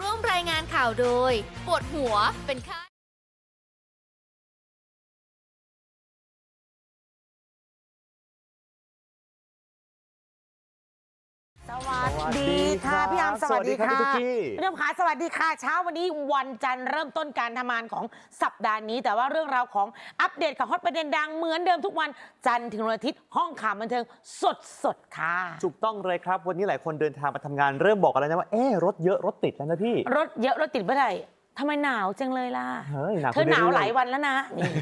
ร่วมรายงานข่าวโดย ปวดหัวเป็นไข้สวัสดีค่ะ มสวัสดีสวัสดีครับค่ะพี่ตุ๊กกี้พี่อามขาสวัสดีค่ะ เช้าวันนี้วันจันทร์เริ่มต้นการทำงานของสัปดาห์นี้ แต่ว่าเรื่องราวของอัปเดตข่าวฮอตประเด็นดังเหมือนเดิมทุกวันจันทร์ถึงวันอาทิตย์ห้องข่าวบันเทิงสดสดๆค่ะถูกต้องเลยครับ วันนี้หลายคนเดินทางมาทำงานเริ่มบอกกันแล้วนะว่าเอ๊ะรถเยอะรถติดแล้วนะพี่ รถเยอะรถติดเมื่อไหร่ ทำไมหนาวจังเลยล่ะ เฮ้ยหนาวเธอหนาวขึ้นเรื่อยๆหลายวันแล้วนะนี่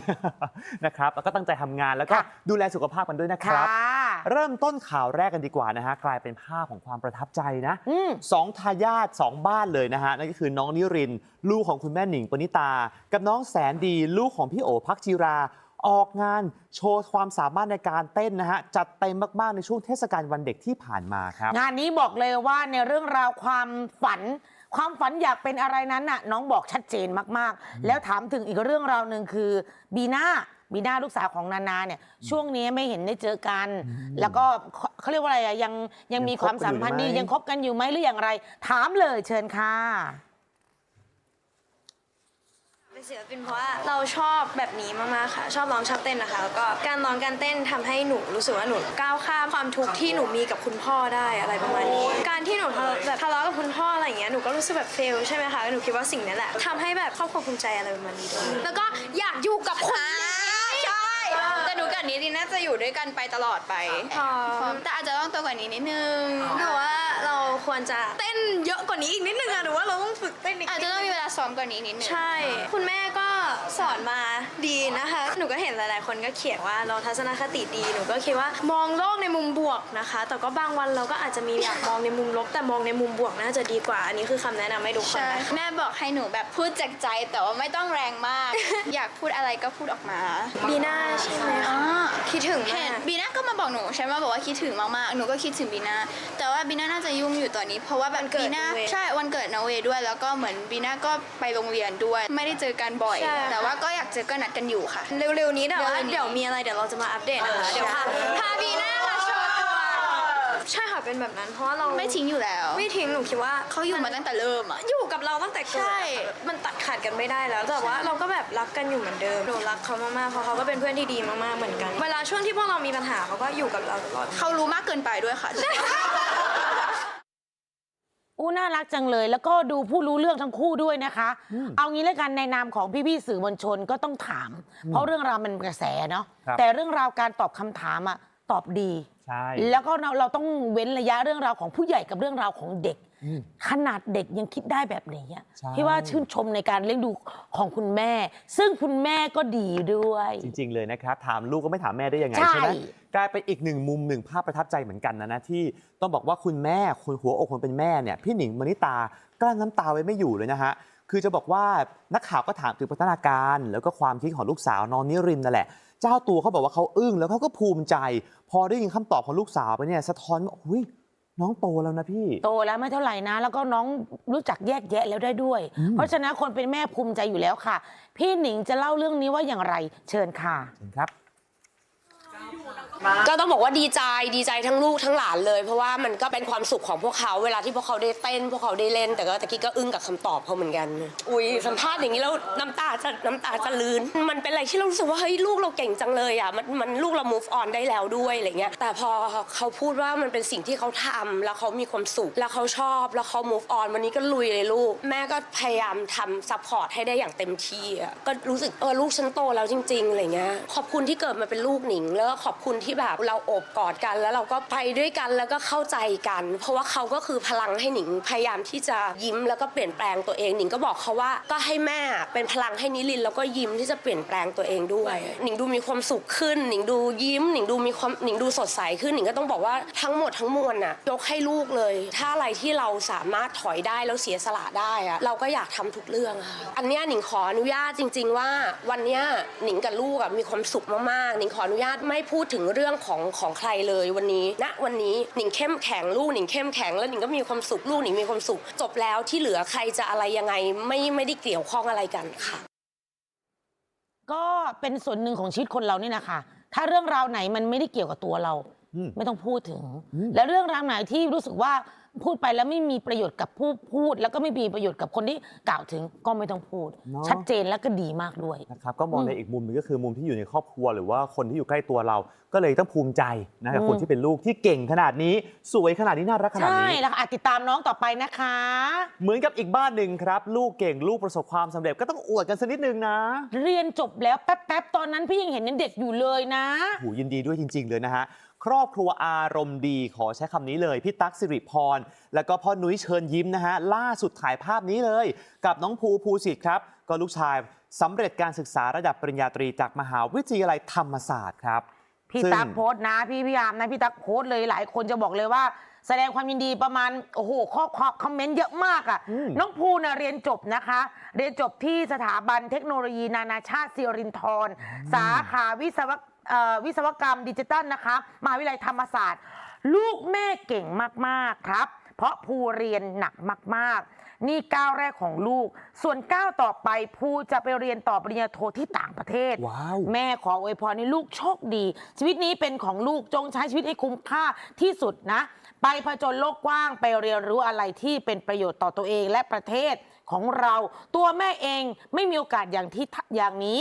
นะครับแล้วก็ตั้งใจทำงานแล้วก็ค่ะ ดูแลสุขภาพกันด้วยนะคค่ะรับ เริ่มต้นข่าวแรกกันดีกว่านะฮะกลายเป็นภาพของความประทับใจนะ อืม สองทายาทสองบ้านเลยนะฮะ นั่นก็คือน้องนิรินทร์ลูกของคุณแม่หนิงปณิตา กับน้องแสนดีลูกของพี่โอพักจีรา ออกงานโชว์ความสามารถในการเต้นนะฮะ จัดเต็มมาก ๆ ในช่วงเทศกาลวันเด็กที่ผ่านมาครับ งานนี้บอกเลยว่าในเรื่องราวความฝัน ความฝันอยากเป็นอะไรนั้นน่ะน้องบอกชัดเจนมากๆ แล้วถามถึงอีกเรื่องราวหนึ่งคือบีน่าบีน่าลูกสาวของนานาเนี่ยช่วงนี้ไม่เห็นได้เจอกัน แล้วก็เขาเขาเรียกว่าอะไรอะยังยังมียังคคบวามสัมพันธ์ดีกันอยู่ไหมยังคบกันอยู่ไหมหรืออย่างไร ถามเลยเชิญค่ะ เป็นศิลปินเพราะว่าเราชอบแบบนี้มากๆค่ะ ชอบร้องชอบเต้นนะคะ แล้วก็การร้องการเต้นทำให้หนูรู้สึกว่าหนูก้าวข้ามความทุกข์ที่หนูมีกับคุณพ่อได้อะไรประมาณนี้ การที่หนูทะเลาะแบบทะเลาะกับคุณพ่ออะไรอย่างเงี้ยหนูก็รู้สึกแบบเฟลใช่ไหมคะหนูคิดว่าสิ่งนี้แหละทำให้แบบครอบครัวภูมิใจอะไรประมาณนี้ด้วย แล้วก็อยากอยู่กับคนนี้ใช่แต่หนูกับนิรินน่าจะอยู่ด้วยกันไปตลอดไป พร้อมแต่อาจจะต้องโตกว่านี้นิดนึงแต่ว่า เราควรจะเต้นเยอะกว่านี้อีกนิดนึงอะหนูว่าเราต้องฝึกเต้นอีกอาจนิดจะต้องมีเวลาซ้อมกว่านี้นิดนึง ใช่ คุณแม่ก็ สอนมาดีนะคะ หนูก็เห็นหลายๆ คนก็เขียนว่าเราทัศนคติดี หนูก็คิดว่ามองโลกในมุมบวกนะคะ แต่ก็บางวันเราก็อาจจะมีอยากมองในมุมลบ แต่มองในมุมบวกน่าจะดีกว่า อันนี้คือคำแนะนำให้ทุกคนใช่นะคะแม่บอกให้หนูแบบพูดจากใจแต่ว่าไม่ต้องแรงมาก อยากพูดอะไรก็พูดออกมาบีน่าใช่ไหมอ่าคะคิดถึงเห็มานกบีน่าก็มาบอกหนูใช่ไหมบอกว่าคิดถึงมากๆหนูก็คิดถึงบีน่าแต่ว่าบีน่าน่าจะยุ่งอยู่ตอนนี้ เพราะว่าแบบวันเกิดบีน่านาเวย์ใช่วันเกิดนาเวย์ด้วย แล้วก็เหมือนบีน่าก็ไปโรงเรียนด้วย ไม่ได้เจอกันบ่อย ใช่แต่ว่าก็อยากเจอก็นัดกันอยู่ค่ะ เร็วๆนี้แต่ว่าเร็วๆนี้เดี๋ยวมีอะไรเดี๋ยวเราจะมาอัปเดตนะคะเดี๋ยวพาพาบีน่ามาโชว์ตัวใช่ค่ะเป็นแบบนั้นเพราะว่าเราไม่ทิ้งอยู่แล้วไม่ทิ้งหนูคิดว่าเขาอยู่มาตั้งแต่เริ่มอะอยู่กับเราตั้งแต่เกิดใช่มันตัดขาดกันไม่ได้แล้ว แต่ว่าเราก็แบบรักกันอยู่เหมือนเดิมหนูรักเขามากๆเพราะเขาก็เป็นเพื่อนที่ดีมากๆเหมือนกัน เวลาช่วงที่พวกเรามีปัญหาเขาก็อยู่กับเราตลอด เขารู้มากเกินไปด้วยค่ะ อู้น่ารักจังเลย แล้วก็ดูผู้รู้เรื่องทั้งคู่ด้วยนะคะ เอางี้แล้วกันในนามของพี่ๆสื่อมวลชนก็ต้องถาม เพราะเรื่องราวมันเป็นกระแสเนาะครับ แต่เรื่องราวการตอบคำถามอะ ตอบดี ใช่ แล้วก็เราเราต้องเว้นระยะเรื่องราวของผู้ใหญ่กับเรื่องราวของเด็ก อืมขนาดเด็กยังคิดได้แบบนี้อะใช่ พี่ว่าชื่นชมในการเลี้ยงดูของคุณแม่ ซึ่งคุณแม่ก็ดีด้วย จริง ๆ เลยนะครับ ถามลูกก็ไม่ถามแม่ได้ยังไงใช่ ใช่ไหมกลายเป็นอีกหนึ่งมุมหนึ่งภาพประทับใจเหมือนกันนะนะที่ต้องบอกว่าคุณแม่คุณหัวอกคนเป็นแม่เนี่ยพี่หนิงมณิตากลั้นน้ำตาไว้ไม่อยู่เลยนะฮะคือจะบอกว่านักข่าวก็ถามถึงพัฒนาการ แล้วก็ความคิดของลูกสาวน้องนิรินทร์นั่นแหละ เจ้าตัวเขาบอกว่าเขาอึ้งแล้วเขาก็ภูมิใจ พอได้ยินคำตอบของลูกสาวไปเนี่ยสะท้อนว่าอุ้ยน้องโตแล้วนะพี่ โตแล้วไม่เท่าไหร่นะ แล้วก็น้องรู้จักแยกแยะแล้วได้ด้วยอืมเพราะฉะนั้นคนเป็นแม่ภูมิใจอยู่แล้วค่ะ พี่หนิงจะเล่าเรื่องนี้ว่าอย่างไร เชิญค่ะ เชิญครับ ก็ต้องบอกว่าดีใจดีใจทั้งลูกทั้งหลานเลย เพราะว่ามันก็เป็นความสุขของพวกเขาเวลาที่พวกเขาได้เต้น พวกเขาได้เล่น แต่ก็ตะกี้ก็อึ้งกับคำตอบเขาเหมือนกัน อุ้ยสัมภาษณ์อย่างนี้แล้วน้ำตาจะน้ำตาจะลืนมันเป็นอะไรที่เรารู้สึกว่าเฮ้ยลูกเราเก่งจังเลยอะมันมันลูกเรา move on ได้แล้วด้วยอะไรเงี้ยแต่พอเขาพูดว่ามันเป็นสิ่งที่เขาทำแล้วเขามีความสุขแล้วเขาชอบแล้วเขา move on วันนี้ก็ลุยเลยลูก แม่ก็พยายามทำ support ให้ได้อย่างเต็มที่อะก็รู้สึกเออลูกฉันโตแล้วจริงๆอะไรเงี้ยขอบคุณที่เกิดมาเป็นลูกหนิงแล้วก็ขอบคุณที่แบบเราโอบกอดกัน แล้วเราก็ไปด้วยกันแล้วก็เข้าใจกัน เพราะว่าเขาก็คือพลังให้หนิงพยายามที่จะยิ้มแล้วก็เปลี่ยนแปลงตัวเองหนิงก็บอกเขาว่าก็ให้แม่เป็นพลังให้นิลินแล้วก็ยิ้มที่จะเปลี่ยนแปลงตัวเองด้วยหนิงดูมีความสุขขึ้นหนิงดูยิ้มหนิงดูมีความหนิงดูสดใสขึ้นหนิงก็ต้องบอกว่าทั้งหมดทั้งมวลน่ะยกให้ลูกเลย ถ้าอะไรที่เราสามารถถอยได้แล้วเสียสละได้อะเราก็อยากทำทุกเรื่องอะค่ะอันเนี้ยหนิงขออนุญาตจริง ๆ ว่าวันเนี้ยหนิงกับลูกอะมีความสุขมากๆหนิงขออนุญาตไม่พูดถึงเรื่องของของใครเลยวันนี้ณวันนี้หนิงเข้มแข็งลูกหนิงเข้มแข็งแล้วหนิงก็มีความสุขลูกหนิงมีความสุข จบแล้วที่เหลือใครจะอะไรยังไงไม่ไม่ได้เกี่ยวข้องอะไรกันค่ะ ก็เป็นส่วนหนึ่งของชีวิตคนเรานี่นะคะถ้าเรื่องราวไหนมันไม่ได้เกี่ยวกับตัวเราอืมไม่ต้องพูดถึงอืมและเรื่องราวไหนที่รู้สึกว่า พูดไปแล้วไม่มีประโยชน์กับผู้พูด แล้วก็ไม่มีประโยชน์กับคนที่กล่าวถึงก็ไม่ต้องพูด เนอะ ชัดเจนแล้วก็ดีมากด้วย นะครับก็มองอืมในอีกมุมหนึงก็คือมุมที่อยู่ในครอบครัวหรือว่าคนที่อยู่ใกล้ตัวเรา ก็เลยต้องภูมิใจนะกับอืม คนที่เป็นลูกที่เก่งขนาดนี้ สวยขนาดนี้น่ารักขนาดใช่นี้ แล้วค่ะอะติดตามน้องต่อไปนะคะ เหมือนกับอีกบ้านหนึ่งครับ ลูกเก่งลูกประสบความสำเร็จก็ต้องอวดกันสักนิดนึงนะเรียนจบแล้วแป๊บๆตอนนั้นพี่ยังเห็นยังเด็กอยู่เลยนะ หูยินดีด้วยจริง ๆ เลยนะฮะ ครอบครัวอารมณ์ดีขอใช้คำนี้เลย พี่ตั๊กสิริพร แล้วก็พ่อนุ้ยเชิญยิ้มนะฮะ ล่าสุดถ่ายภาพนี้เลย กับน้องภูภูสิทธิ์ครับ ก็ลูกชายสำเร็จการศึกษาระดับปริญญาตรีจากมหาวิทยาลัยธรรมศาสตร์ครับพี่ซึ่ง ตั๊กโพสต์นะพี่พี่ยามนะพี่ตั๊กโพสต์เลยหลายคนจะบอกเลยว่า แสดงความยินดีประมาณโอ้โหข้อความคอมเมนต์เยอะมากอะ่ะอืม น้องภูน่ะเรียนจบนะคะ เรียนจบที่สถาบันเทคโนโลยีนานาชาติสิรินธรสาขาวิศว เอ่อวิศวกรรมดิจิตัลนะคะมหาวิทยาลัยธรรมศาสตร์ ลูกแม่เก่งมากๆครับ เพราะภูเรียนหนักมากๆ นี่ก้าวแรกของลูก ส่วนก้าวต่อไปภูจะไปเรียนต่อปริญญาโทที่ต่างประเทศ ว้าว แม่ขออวยพรให้ลูกโชคดี ชีวิตนี้เป็นของลูกจงใช้ชีวิตให้คุ้มค่าที่สุดนะ ไปผจญโลกกว้างไปเรียนรู้อะไรที่เป็นประโยชน์ต่อตัวเองและประเทศของเรา ตัวแม่เองไม่มีโอกาสอย่างที่ทอย่างนี้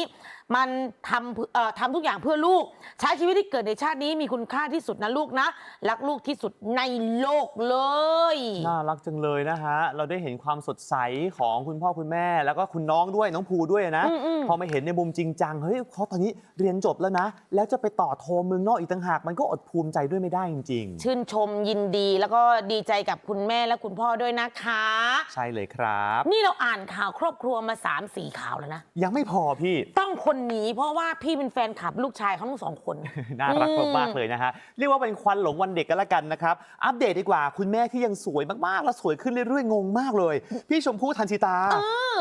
มันทำเพื่อเอ่อทำทุกอย่างเพื่อลูก ใช้ชีวิตที่เกิดในชาตินี้มีคุณค่าที่สุดนะลูกนะ รักลูกที่สุดในโลกเลย น่ารักจังเลยนะฮะ เราได้เห็นความสดใสของคุณพ่อคุณแม่ แล้วก็คุณน้องด้วยน้องภูด้วยนะ อืมอืม พอมาเห็นในมุมจริงจัง เฮ้ยเขาตอนนี้เรียนจบแล้วนะ แล้วจะไปต่อโทเมืองนอกอีกต่างหาก มันก็อดภูมิใจด้วยไม่ได้จริง ชื่นชมยินดีแล้วก็ดีใจกับคุณแม่และคุณพ่อด้วยนะคะ ๆ ใช่เลยครับ นี่เราอ่านข่าวครอบครัวมา3ามสี่ข่าวแล้วนะ ยังไม่พอพี่ ต้องคนนี้ เพราะว่าพี่เป็นแฟนคลับลูกชายเขาทั้งสองคน น่ารักอืมมากๆเลยนะฮะ เรียกว่าเป็นควันหลงวันเด็กกันละกันนะครับ อัปเดตดีกว่า คุณแม่ที่ยังสวยมากๆ แล้วสวยขึ้นเรื่อยๆ งงมากเลย พี่ชมพู่ทันชิตา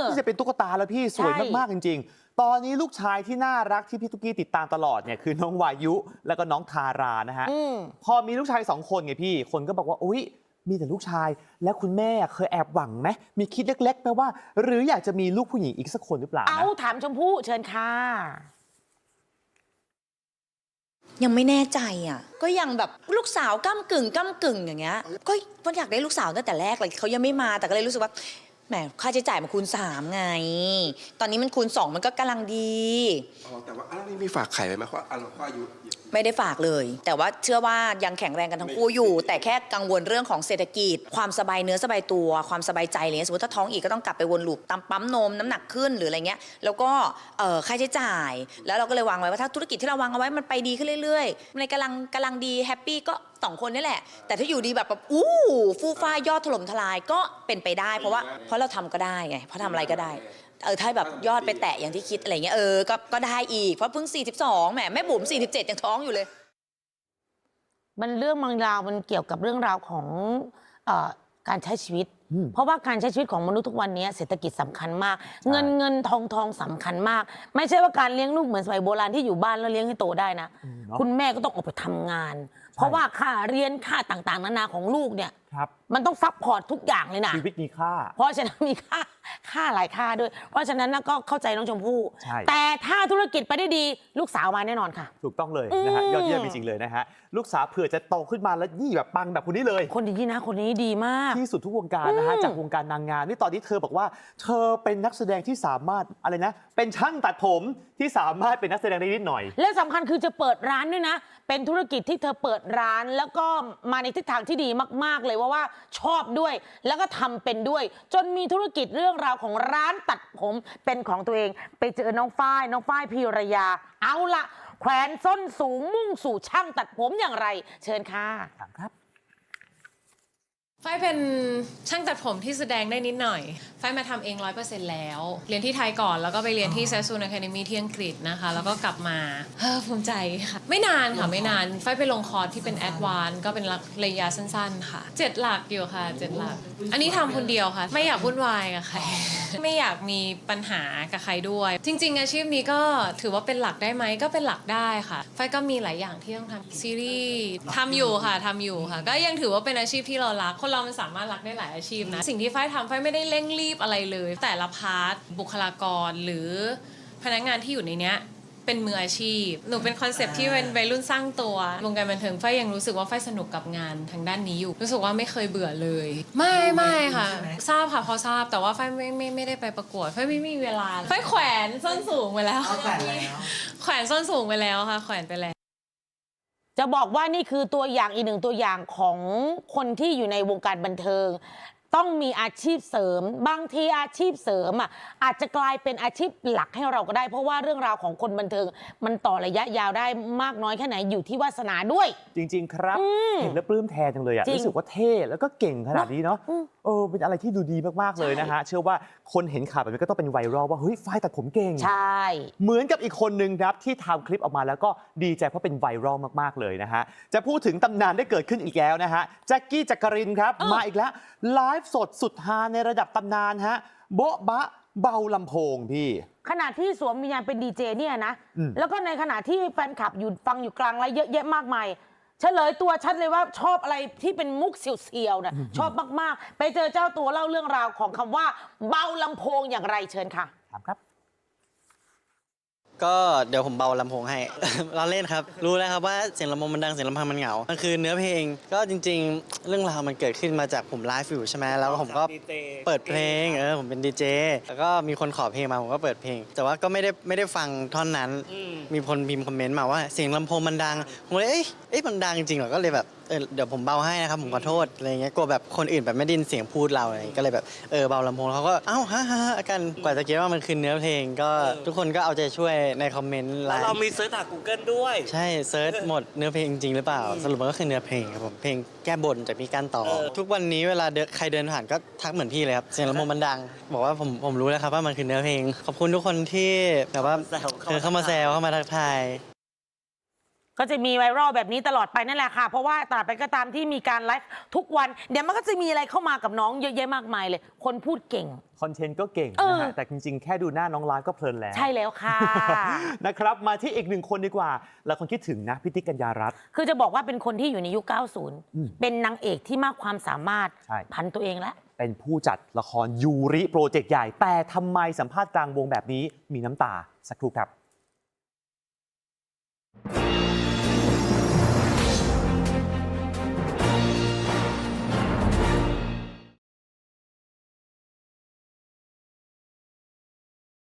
ที่จะเป็นตุ๊กตาแล้วพี่สวยใช่มากๆจริง ๆตอนนี้ลูกชายที่น่ารักที่พี่ตุ๊กกี้ติดตามตลอดเนี่ยคือน้องวายุแล้วก็น้องทารานะฮะอืมพอมีลูกชายสองคนไงพี่ คนก็บอกว่าอุ๊ย มีแต่ลูกชาย แล้วคุณแม่เคยแอบหวังไหมมีคิดเล็กๆไหมว่า หรืออยากจะมีลูกผู้หญิงอีกสักคนหรือเปล่าเอานะถามชมพู่เชิญค่ะ ยังไม่แน่ใจอะ ก็ยังแบบลูกสาวก้ากึ่งก้ากึ่งอย่างเงี้ย ก็มันอยากได้ลูกสาวตั้งแต่แรกเลยเขายังไม่มาแต่ก็เลยรู้สึกว่า แหมค่าใช้จ่ายมันคูณสามไง ตอนนี้มันคูณสองมันก็กำลังดี อ๋อแต่ว่าอ้าวนี่มีฝากไข่ไว้ไหมเพราะอะไรเพราะอายุไม่ได้ฝากเลย แต่ว่าเชื่อว่ายังแข็งแรงกันทั้งคู่อยู่ แต่แค่กังวลเรื่องของเศรษฐกิจ ความสบายเนื้อสบายตัว ความสบายใจอะไรเงี้ยสมมติถ้าท้องอีกก็ต้องกลับไปวนลูปตามปั๊มนมน้ำหนักขึ้นหรืออะไรเงี้ย แล้วก็เอ่อค่าใช้จ่าย แล้วเราก็เลยวางไว้ว่าถ้าธุรกิจที่เราวางเอาไว้มันไปดีขึ้นเรื่อยๆ ในกำลังกำลังดีแฮปปี้ก็ สองคนนี่แหละ แต่ถ้าอยู่ดีแบบแบบอู้ฟูฟ้ายอดถล่มทลายก็เป็นไปได้ เพราะว่าเพราะเราทำก็ได้ไงเพราะทำอะไรก็ได้ เออถ้าแบบยอดไปแตะอย่างที่คิดอะไรเงี้ยเออก็ก็ได้อีกเพราะเพิ่ง 42แหมแม่บุ๋ม47 ยังท้องอยู่เลย มันเรื่องบางราวมันเกี่ยวกับเรื่องราวของเออการใช้ชีวิตอืมเพราะว่าการใช้ชีวิตของมนุษย์ทุกวันนี้เศรษฐกิจสำคัญมาก เงินเงินทองทองสำคัญมาก ไม่ใช่ว่าการเลี้ยงลูกเหมือนสมัยโบราณที่อยู่บ้านแล้วเลี้ยงให้โตได้นะอืมเนอะคุณแม่ก็ต้องออกไปทำงาน เพราะว่าค่าเรียนค่าต่างๆนานาของลูกเนี่ยครับ มันต้องซัพพอร์ตทุกอย่างเลยนะชีวิตมีค่า เพราะฉะนั้นมีค่าค่าหลายค่าด้วย เพราะฉะนั้นนะก็เข้าใจน้องชมพู่ใช่ แต่ถ้าธุรกิจไปได้ดีลูกสาวมาแน่นอนค่ะ ถูกต้องเลยนะฮะอืม ยอดเยี่ยมจริงๆเลยนะฮะลูกสาวเผื่อจะโตขึ้นมาแล้วยี่แบบปังแบบคนนี้เลย คนดีนะคนนี้ดีมาก ที่สุดทุกวงการนะฮะอืมจากวงการนางงามนี่ตอนนี้เธอบอกว่า เธอเป็นนักแสดงที่สามารถอะไรนะ เป็นช่างตัดผมที่สามารถเป็นนักแสดงได้นิดหน่อย และสำคัญคือจะเปิดร้านด้วยนะ เป็นธุรกิจที่เธอเปิดร้านแล้วก็มาในทิศทางที่ดีมาก ๆ เลยว่าว่าชอบด้วย แล้วก็ทำเป็นด้วย จนมีธุรกิจเรื่องราวของร้านตัดผมเป็นของตัวเอง ไปเจอน้องฝ้ายน้องฝ้ายพีรยา เอาละแขวนส้นสูงมุ่งสู่ช่างตัดผมอย่างไร เชิญค่ะ ครับ ฝ้ายเป็นช่างตัดผมที่แสดงได้นิดหน่อย ฝ้ายมาทำเองร้อยเปอร์เซ็นต์แล้ว เรียนที่ไทยก่อนแล้วก็ไปเรียนที่ s ซ s ูน Academy ที่อังกฤษนะคะ แล้วก็กลับมาเฮ้อภูมิใจค่ะ ไม่นานค่ะ ไม่นาน ฝ้ายไปลงคอร์สที่เป็นแอดวานก็เป็นระยะสั้นๆ ค่ะ เจ็ดหลักอยู่ค่ะเจ็ดหลัก อันนี้ทำคนเดียวค่ะ ไม่อยากวุ่นวายกับใครไม่อยากมีปัญหากับใครด้วย จริง ๆ อาชีพนี้ก็ถือว่าเป็นหลักได้ไหมก็เป็นหลักได้ค่ะฝ้ายก็มีหลายอย่างที่ต้องทำซีรีส์ทำอยู่ค่ะทำอยู่ค่ะ ก็ยังถือว่าเป็นอาชีพที่เรารักคนเรามันสามารถรักได้หลายอาชีพนะสิ่งที่ฝ้ายทำฝ้ายไม่ได้เร่งรีบอะไรเลย แต่ละพาร์ทบุคลากรหรือพนักงานที่อยู่ในเนี้ย เป็นมืออาชีพ หนูเป็นคอนเซปต์ที่เป็นวัยรุ่นสร้างตัววงการบันเทิงไฟยังรู้สึกว่าไฟสนุกกับงานทางด้านนี้อยู่ รู้สึกว่าไม่เคยเบื่อเลย ไม่ไม่ค่ะ ทราบค่ะพอทราบแต่ว่าไฟไม่ไม่ไม่ได้ไปประกวดไฟไม่มีเวลาไฟแขวนส้นสูงไปแล้วแขวนส้นสูงไปแล้วค่ะ แขวนไปแล้วจะบอกว่านี่คือตัวอย่างอีกหนึ่งตัวอย่างของคนที่อยู่ในวงการบันเทิง ต้องมีอาชีพเสริม บางทีอาชีพเสริมอะอาจจะกลายเป็นอาชีพหลักให้เราก็ได้ เพราะว่าเรื่องราวของคนบันเทิง มันต่อระยะยาวได้มากน้อยแค่ไหนอยู่ที่วาสนาด้วย จริง ๆ ครับ เห็นแล้วปลื้มแทนจังเลยอะจริงรู้สึกว่าเท่แล้วก็เก่งขนาดนี้เนาะอืมเออเป็นอะไรที่ดูดีมากๆเลยนะฮะ เชื่อว่าคนเห็นข่าวแบบนี้ก็ต้องเป็นไวรัลว่าเฮ้ยฝ้ายตัดผมเก่งใช่ เหมือนกับอีกคนนึงครับที่ทำคลิปออกมาแล้วก็ดีใจเพราะเป็นไวรัลมากๆเลยนะฮะจะพูดถึงตำนานได้เกิดขึ้นอีกแล้วนะฮะแจ็คกี้จักรินครับเออมาอีกแล้วไลฟ์สดสุดฮาในระดับตำนานฮะ โบ๊ะบะเบาลำโพงพี่ ขณะที่สวมวิญญาณเป็นดีเจเนี่ยนะ อืม แล้วก็ในขณะที่แฟนคลับอยู่ฟังอยู่กลางไลฟ์เยอะแยะมากมายเฉลยตัวชัดเลยว่าชอบอะไรที่เป็นมุกเสียวๆนะชอบมากๆ ไปเจอเจ้าตัวเล่าเรื่องราวของคำว่า เบาลำโพงอย่างไรเชิญค่ะถามครับ ก็เดี๋ยวผมเบาลำโพงให้ เราเล่นครับ รู้แล้วครับว่าเสียงลำโพงมันดังเสียงลำพังมันเหงา มันคือเนื้อเพลง ก็จริง ๆ เรื่องราวมันเกิดขึ้นมาจากผมไลฟ์อยู่ใช่ไหมแล้วผมก็เปิดเพลง เออผมเป็นดีเจ แล้วก็มีคนขอเพลงมาผมก็เปิดเพลง แต่ว่าก็ไม่ได้ไม่ได้ฟังท่อนนั้น มีคนพิมพ์คอมเมนต์มาว่าเสียงลำโพงมันดัง ผมเลยเอ้ยเอ้ยมันดังจริงเหรอ ก็เลยแบบ เออเดี๋ยวผมเบาให้นะครับผมขอโทษอะไรเงี้ยกลัวแบบคนอื่นแบบไม่ได้ยินเสียงพูดเราอะไรเงี้ยก็เลยแบบเออเบาลำโพงเขาก็เอ้าฮ่าฮ่าฮ่ากันกว่าจะคิดว่ามันคือเนื้อเพลงก็ทุกคนก็เอาใจช่วยในคอมเมนต์ไลแล้วเราน์มีเซิร์ชหา Google ด้วย ใช่เซิร์ชหมดเนื้อเพลงจริงหรือเปล่า สรุปมันก็คือเนื้อเพลงครับผมเพลงแก้บนจากพี่ก้านต่อ เออ ทุกวันนี้เวลาเดินใครเดินผ่านก็ทักเหมือนพี่เลยครับเสียงลำโพงมันดัง บอกว่าผมผมรู้แล้วครับว่ามันคือเนื้อเพลง ขอบคุณทุกคนที่แบบว่า แซวเออเข้ามาแซวเข้ามาทักทาย ก็จะมีไวรัลแบบนี้ตลอดไปนั่นแหละค่ะ เพราะว่าตราบไปก็ตามที่มีการไลฟ์ทุกวันเดี๋ยวมันก็จะมีอะไรเข้ามากับน้องเยอะแยะมากมายเลย คนพูดเก่ง คอนเทนต์ก็เก่งเออนะฮะ แต่จริงๆ แค่ดูหน้าน้องไลฟ์ก็เพลินแล้ว ใช่แล้วค่ะ นะครับ มาที่อีกหนึ่งคนดีกว่าหลายคนคิดถึงนะพิติกกัญญารัตน์ คือจะบอกว่าเป็นคนที่อยู่ในยุค อืม90 เป็นนางเอกที่มากความสามารถใช่ พันตัวเองแล้ว เป็นผู้จัดละครยูริโปรเจกต์ใหญ่ แต่ทำไมสัมภาษณ์กลางวงแบบนี้มีน้ำตาสักครู่ครับ